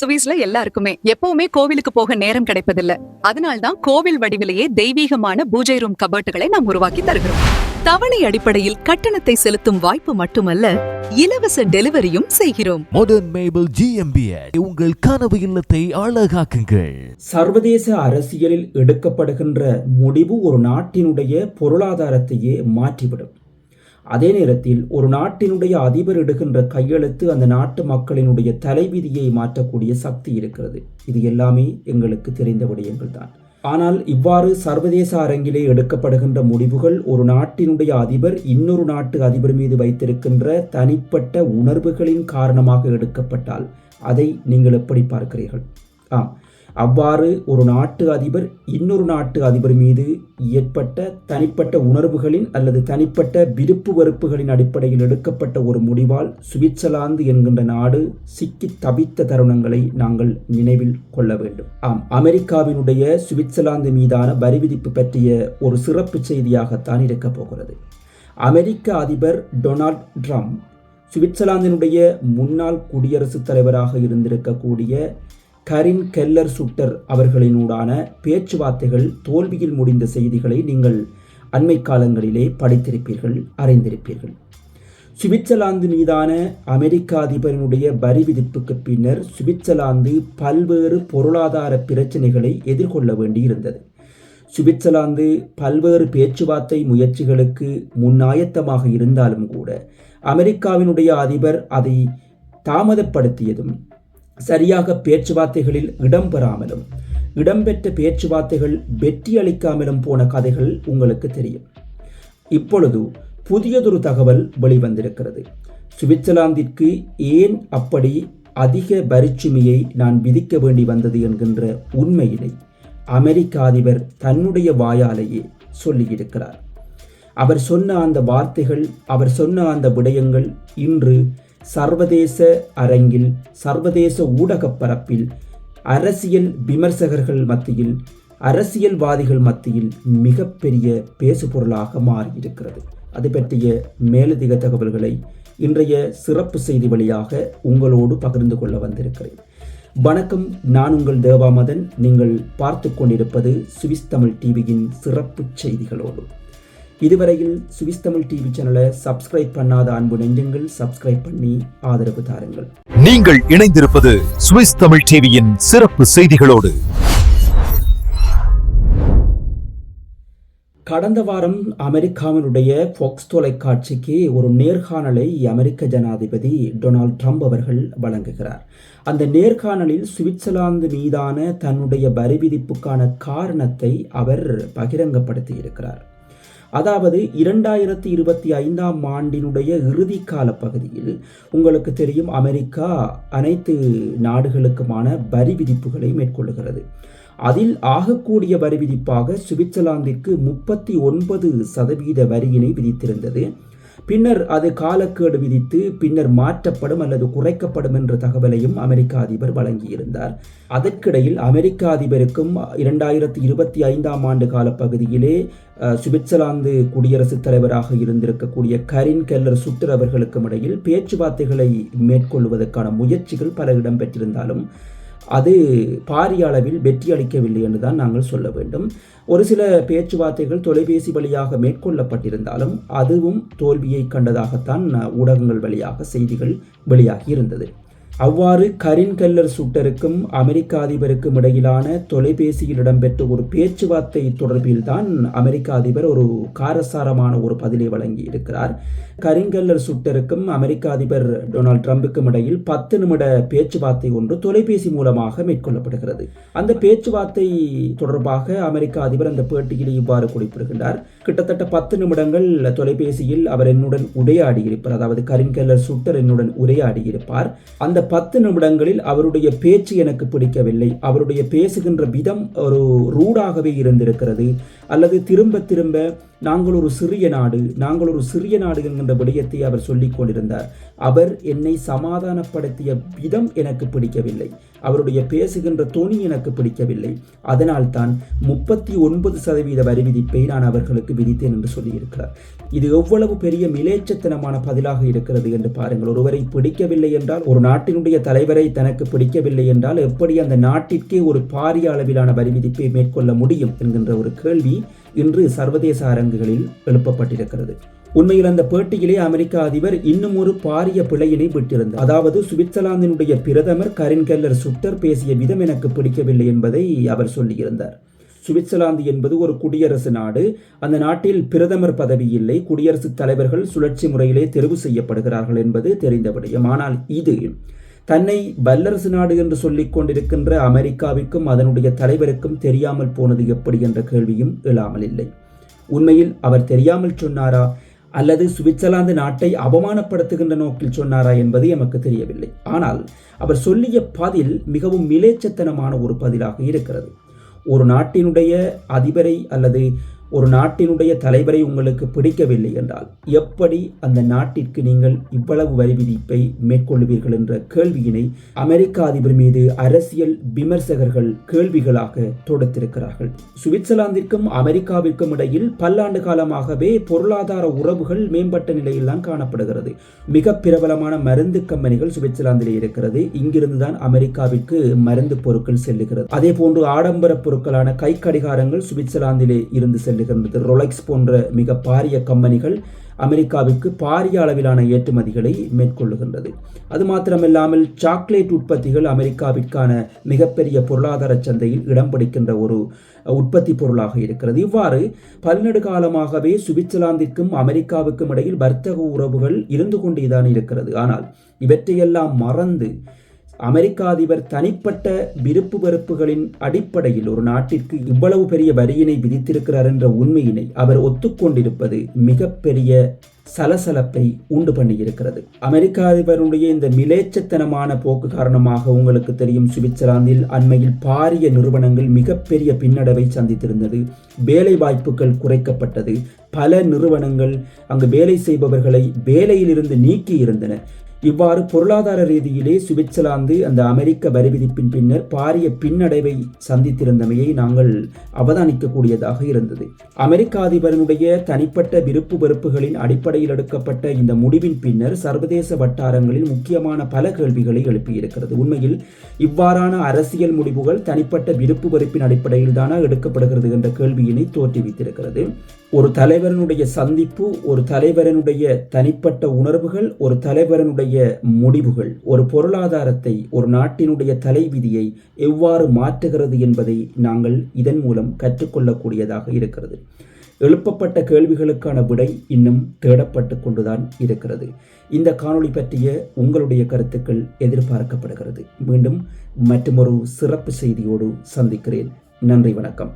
சுவிஸ்ல எல்லாருக்குமே. எப்பவுமே கோவிலுக்கு போக நேரம் கிடைப்பதில்ல. அதனால்தான் கோவில் வடிவிலேயே தெய்வீகமான பூஜை ரூம் கபர்ட்டுகளை நாம் உருவாக்கி தருகிறோம். தவணை அடிப்படையில் கட்டணத்தை செலுத்தும் வாய்ப்பு மட்டுமல்ல இலவச டெலிவரியும் செய்கிறோம். மாடர்ன் மேபிள் ஜிஎம்பிஎச் உங்கள் கனவு இல்லத்தை அழகாக்குங்கள். சர்வதேச அரசியலில் எடுக்கப்படுகின்ற முடிவு ஒரு நாட்டினுடைய பொருளாதாரத்தையே மாற்றிவிடும். அதே நேரத்தில் ஒரு நாட்டினுடைய அதிபர் எடுக்கின்ற கையெழுத்து அந்த நாட்டு மக்களினுடைய தலைவிதியை மாற்றக்கூடிய சக்தி இருக்கிறது. இது எல்லாமே எங்களுக்கு தெரிந்த விடயங்கள் தான் ஆனால் இவ்வாறு சர்வதேச அரங்கிலே எடுக்கப்படுகின்ற முடிவுகள் ஒரு நாட்டினுடைய அதிபர் இன்னொரு நாட்டு அதிபர் மீது வைத்திருக்கின்ற தனிப்பட்ட உணர்வுகளின் காரணமாக எடுக்கப்பட்டால் அதை நீங்கள் எப்படி பார்க்கிறீர்கள்? ஆம். அவ்வாறு ஒரு நாட்டு அதிபர் இன்னொரு நாட்டு அதிபர் மீது ஏற்பட்ட தனிப்பட்ட உணர்வுகளின் அல்லது தனிப்பட்ட விருப்பு வெறுப்புகளின் அடிப்படையில் எடுக்கப்பட்ட ஒரு முடிவால் சுவிட்சர்லாந்து என்கின்ற நாடு சிக்கி தவித்த தருணங்களை நாங்கள் நினைவில் கொள்ள வேண்டும். ஆம் அமெரிக்காவினுடைய சுவிட்சர்லாந்து மீதான வரி விதிப்பு பற்றிய ஒரு சிறப்பு செய்தியாகத்தான் இருக்கப் போகிறது. அமெரிக்க அதிபர் டொனால்ட் ட்ரம்ப் சுவிட்சர்லாந்தினுடைய முன்னாள் குடியரசுத் தலைவராக இருந்திருக்கக்கூடிய கரின் கெல்லர் சுட்டர் அவர்களினூடான பேச்சுவார்த்தைகள் தோல்வியில் முடிந்த செய்திகளை நீங்கள் அண்மை காலங்களிலே படித்திருப்பீர்கள் அறிந்திருப்பீர்கள். சுவிட்சர்லாந்து மீதான அமெரிக்க அதிபரினுடைய வரி விதிப்புக்கு பின்னர் சுவிட்சர்லாந்து பல்வேறு பொருளாதார பிரச்சனைகளை எதிர்கொள்ள வேண்டியிருந்தது. சுவிட்சர்லாந்து பல்வேறு பேச்சுவார்த்தை முயற்சிகளுக்கு முன்னாயத்தமாக இருந்தாலும் கூட அமெரிக்காவினுடைய அதிபர் அதை தாமதப்படுத்தியதும் சரியாக பேச்சுவார்த்தைகளில் இடம்பெறாமலும் இடம்பெற்ற பேச்சுவார்த்தைகள் வெற்றியளிக்காமலும் போன கதைகள் உங்களுக்கு தெரியும். இப்பொழுது புதியதொரு தகவல் வெளிவந்திருக்கிறது. சுவிட்சர்லாந்திற்கு ஏன் அப்படி அதிக வரிச்சுமையை நான் விதிக்க வேண்டி வந்தது என்கின்ற உண்மையினை அமெரிக்க அதிபர் தன்னுடைய வாயாலேயே சொல்லியிருக்கிறார். அவர் சொன்ன அந்த வார்த்தைகள் அவர் சொன்ன அந்த விடயங்கள் இன்று சர்வதேச அரங்கில் சர்வதேச ஊடகப் பரப்பில் அரசியல் விமர்சகர்கள் மத்தியில் அரசியல்வாதிகள் மத்தியில் மிகப்பெரிய பேசுபொருளாக மாறியிருக்கிறது. அது பற்றிய மேலதிக தகவல்களை இன்றைய சிறப்பு செய்தி வழியாக உங்களோடு பகிர்ந்து கொள்ள வந்திருக்கிறேன். வணக்கம் நான் உங்கள் தேவாமதன் நீங்கள் பார்த்து கொண்டிருப்பது சுவிஸ் தமிழ் டிவியின் சிறப்பு செய்திகளோடு. இதுவரையில் சுவிஸ் தமிழ் டிவி சேனலை சப்ஸ்கிரைப் பண்ணாத அன்பு நெஞ்சங்கள் சப்ஸ்கிரைப் பண்ணி ஆதரவு தாருங்கள். நீங்கள் இணைந்திருப்பது சுவிஸ் தமிழ் டிவியின் சிறப்பு செய்திகளோடு. கடந்த வாரம் அமெரிக்காவினுடைய ஃபாக்ஸ் தொலைக்காட்சிக்கு ஒரு நேர்காணலை அமெரிக்க ஜனாதிபதி டொனால்ட் ட்ரம்ப் அவர்கள் வழங்குகிறார். அந்த நேர்காணலில் சுவிட்சர்லாந்து மீதான தன்னுடைய வரி விதிப்புக்கான காரணத்தை அவர் பகிரங்கப்படுத்தி இருக்கிறார் அதாவது இரண்டாயிரத்தி இருபத்தி ஐந்தாம் ஆண்டினுடைய இறுதி கால பகுதியில் உங்களுக்கு தெரியும் அமெரிக்கா அனைத்து நாடுகளுக்குமான வரி விதிப்புகளை மேற்கொள்ளுகிறது. அதில் ஆகக்கூடிய வரி விதிப்பாக சுவிட்சர்லாந்திற்கு முப்பத்தி ஒன்பது சதவீத வரியினை விதித்திருந்தது. பின்னர் அது காலக்கேடு விதித்து பின்னர் மாற்றப்படும் அல்லது குறைக்கப்படும் என்ற தகவலையும் அமெரிக்க அதிபர் வழங்கியிருந்தார். அதற்கிடையில் அமெரிக்க அதிபருக்கும் இரண்டாயிரத்தி இருபத்தி ஐந்தாம் ஆண்டு கால பகுதியிலே சுவிட்சர்லாந்து குடியரசுத் தலைவராக இருந்திருக்கக்கூடிய கரின் கெல்லர் சுட்டர் அவர்களுக்கும் இடையில் பேச்சுவார்த்தைகளை மேற்கொள்வதற்கான முயற்சிகள் பல இடம்பெற்றிருந்தாலும் அது பாரிய அளவில் வெற்றி அளிக்கவில்லை என்று தான் நாங்கள் சொல்ல வேண்டும். ஒரு சில பேச்சுவார்த்தைகள் தொலைபேசி வழியாக மேற்கொள்ளப்பட்டிருந்தாலும் அதுவும் தோல்வியை கண்டதாகத்தான் ஊடகங்கள் வழியாக செய்திகள் வெளியாகி இருந்தது. அவ்வாறு கரின் கல்லர் சுட்டருக்கும் அமெரிக்க அதிபருக்கும் இடையிலான தொலைபேசியில் இடம்பெற்ற ஒரு பேச்சுவார்த்தை தொடர்பில் தான் அமெரிக்க அதிபர் ஒரு காரசாரமான ஒரு பதிலை வழங்கி இருக்கிறார் கரிங்கல்லர் சுட்டருக்கும் அமெரிக்க அதிபர் டொனால்ட் ட்ரம்புக்கும் இடையில் பத்து நிமிட பேச்சுவார்த்தை ஒன்று தொலைபேசி மூலமாக மேற்கொள்ளப்படுகிறது. அந்த பேச்சுவார்த்தை தொடர்பாக அமெரிக்க அதிபர் அந்த பேட்டியில் இவ்வாறு குறிப்பிடுகின்றார். கிட்டத்தட்ட பத்து நிமிடங்கள் தொலைபேசியில் அவர் என்னுடன் உரையாடி இருப்பார் அதாவது கரிங்கல்லர் சுட்டர் என்னுடன் உரையாடி இருப்பார் அந்த பத்து நிமிடங்களில் அவருடைய பேச்சு எனக்கு பிடிக்கவில்லை. அவருடைய பேசுகின்ற விதம் ஒரு ரூடாகவே இருந்திருக்கிறது. அல்லது திரும்ப திரும்ப நாங்கள் ஒரு சிறிய நாடு நாங்கள் ஒரு சிறிய நாடு என்கின்ற விடயத்தை அவர் சொல்லிக் கொண்டிருந்தார். அவர் என்னை சமாதானப்படுத்திய விதம் எனக்கு பிடிக்கவில்லை. அவருடைய பேசுகின்ற துணி எனக்கு பிடிக்கவில்லை. அதனால்தான் முப்பத்தி ஒன்பது சதவீத வரி விதிப்பை நான் அவர்களுக்கு விதித்தேன் என்று சொல்லியிருக்கிறார். இது எவ்வளவு பெரிய மிலேச்சத்தனமான பதிலாக இருக்கிறது என்று பாருங்கள். ஒருவரை பிடிக்கவில்லை என்றால் ஒரு நாட்டின் நாட்டினுடைய தலைவரை தனக்கு பிடிக்கவில்லை என்றால் எப்படி அந்த நாட்டிற்கே ஒரு பாரிய அளவிலான வரி விதிப்பை மேற்கொள்ள முடியும் என்கின்ற ஒரு கேள்வி இன்று சர்வதேச அரங்குகளில் எழுப்பப்பட்டிருக்கிறது. உண்மையில் அந்த பேட்டியிலே அமெரிக்க அதிபர் இன்னும் ஒரு பாரிய பிழையினை விட்டிருந்தார். அதாவது சுவிட்சர்லாந்தினுடைய பிரதமர் கரின் கெல்லர் சுட்டர் பேசிய விதம் எனக்கு பிடிக்கவில்லை என்பதை அவர் சொல்லியிருந்தார். சுவிட்சர்லாந்து என்பது ஒரு குடியரசு நாடு. அந்த நாட்டில் பிரதமர் பதவி இல்லை. குடியரசுத் தலைவர்கள் சுழற்சி முறையிலே தெரிவு செய்யப்படுகிறார்கள் என்பது தெரிந்த விடயம் ஆனால் இது தன்னை வல்லரசு நாடு என்று சொல்லிக் கொண்டிருக்கின்ற அமெரிக்காவிற்கும் அதனுடைய தலைவருக்கும் தெரியாமல் போனது எப்படி என்ற கேள்வியும் எழாமல் இல்லை. உண்மையில் அவர் தெரியாமல் சொன்னாரா? அல்லது சுவிட்சர்லாந்து நாட்டை அவமானப்படுத்துகின்ற நோக்கில் சொன்னாரா என்பது எமக்கு தெரியவில்லை. ஆனால் அவர் சொல்லிய பதில் மிகவும் மிலேச்சத்தனமான ஒரு பதிலாக இருக்கிறது. ஒரு நாட்டினுடைய அதிபரை அல்லது ஒரு நாட்டினுடைய தலைவரை உங்களுக்கு பிடிக்கவில்லை என்றால் எப்படி அந்த நாட்டிற்கு நீங்கள் இவ்வளவு வரி விதிப்பை மேற்கொள்ளுவீர்கள் என்ற கேள்வியினை அமெரிக்க அதிபர் மீது அரசியல் விமர்சகர்கள் கேள்விகளாக தொடுத்திருக்கிறார்கள். சுவிட்சர்லாந்திற்கும் அமெரிக்காவிற்கும் இடையில் பல்லாண்டு காலமாகவே பொருளாதார உறவுகள் மேம்பட்ட நிலையில் தான் காணப்படுகிறது. மிக பிரபலமான மருந்து கம்பெனிகள் சுவிட்சர்லாந்திலே இருக்கிறது. இங்கிருந்து தான் அமெரிக்காவிற்கு மருந்து பொருட்கள் செல்லுகிறது. அதே போன்று ஆடம்பர பொருட்களான கை கடிகாரங்கள் சுவிட்சர்லாந்திலே இருந்து செல்லுகிறது. ரொலெக்ஸ் போன்ற மிக பாரிய கம்பெனிகள் அமெரிக்காவிற்கு பாரிய அளவிலான ஏற்றுமதிகளை மேற்கொள்ளுகின்றது. அது மாத்திரமில்லாமல் சாக்லேட் உற்பத்திகள் அமெரிக்காவிற்கான மிகப்பெரிய பொருளாதார சந்தையில் இடம் பிடிக்கின்ற ஒரு உற்பத்தி பொருளாக இருக்கிறது. இவ்வாறு பல்நெடு காலமாகவே சுவிட்சர்லாந்திற்கும் அமெரிக்காவுக்கும் இடையில் வர்த்தக உறவுகள் இருந்து கொண்டேதான் இருக்கிறது. ஆனால் இவற்றையெல்லாம் மறந்து அமெரிக்க அதிபர் தனிப்பட்ட விருப்பு வெறுப்புகளின் அடிப்படையில் ஒரு நாட்டிற்கு இவ்வளவு பெரிய வரியினை விதித்திருக்கிறார் என்ற உண்மையினை அவர் ஒத்துக்கொண்டிருப்பது மிகப்பெரிய சலசலப்பை உண்டு பண்ணியிருக்கிறது. அமெரிக்க அதிபருடைய இந்த மிலேச்சத்தனமான போக்கு காரணமாக உங்களுக்கு தெரியும் சுவிட்சர்லாந்தில் அண்மையில் பாரிய நிறுவனங்கள் மிகப்பெரிய பின்னடைவை சந்தித்திருந்தது. வேலை வாய்ப்புகள் குறைக்கப்பட்டது. பல நிறுவனங்கள் அங்கு வேலை செய்பவர்களை வேலையிலிருந்து நீக்கி இருந்தன இவ்வாறு பொருளாதார ரீதியிலே சுவிட்சர்லாந்து அந்த அமெரிக்க வரி விதிப்பின் பின்னர் பாரிய பின்னடைவை சந்தித்திருந்தமையை நாங்கள் அவதானிக்கக்கூடியதாக இருந்தது. அமெரிக்க அதிபரனுடைய தனிப்பட்ட விருப்பு வெறுப்புகளின் அடிப்படையில் எடுக்கப்பட்ட இந்த முடிவின் பின்னர் சர்வதேச வட்டாரங்களில் முக்கியமான பல கேள்விகளை எழுப்பியிருக்கிறது. உண்மையில் இவ்வாறான அரசியல் முடிவுகள் தனிப்பட்ட விருப்பு வெறுப்பின் அடிப்படையில் தானா எடுக்கப்படுகிறது என்ற கேள்வியினை தோற்றுவித்திருக்கிறது. ஒரு தலைவரனுடைய சந்திப்பு ஒரு தலைவரனுடைய தனிப்பட்ட உணர்வுகள் ஒரு தலைவரனுடைய முடிவுகள் ஒரு பொருளாதாரத்தை ஒரு நாட்டினுடைய தலைவிதியை எவ்வாறு மாற்றுகிறது என்பதை நாங்கள் இதன் மூலம் கற்றுக்கொள்ளக்கூடியதாக இருக்கிறது. எழுப்பப்பட்ட கேள்விகளுக்கான விடை இன்னும் தேடப்பட்டு கொண்டுதான் இருக்கிறது. இந்த காணொளி பற்றிய உங்களுடைய கருத்துக்கள் எதிர்பார்க்கப்படுகிறது. மீண்டும் மற்றொரு சிறப்பு செய்தியோடு சந்திக்கிறேன். நன்றி வணக்கம்.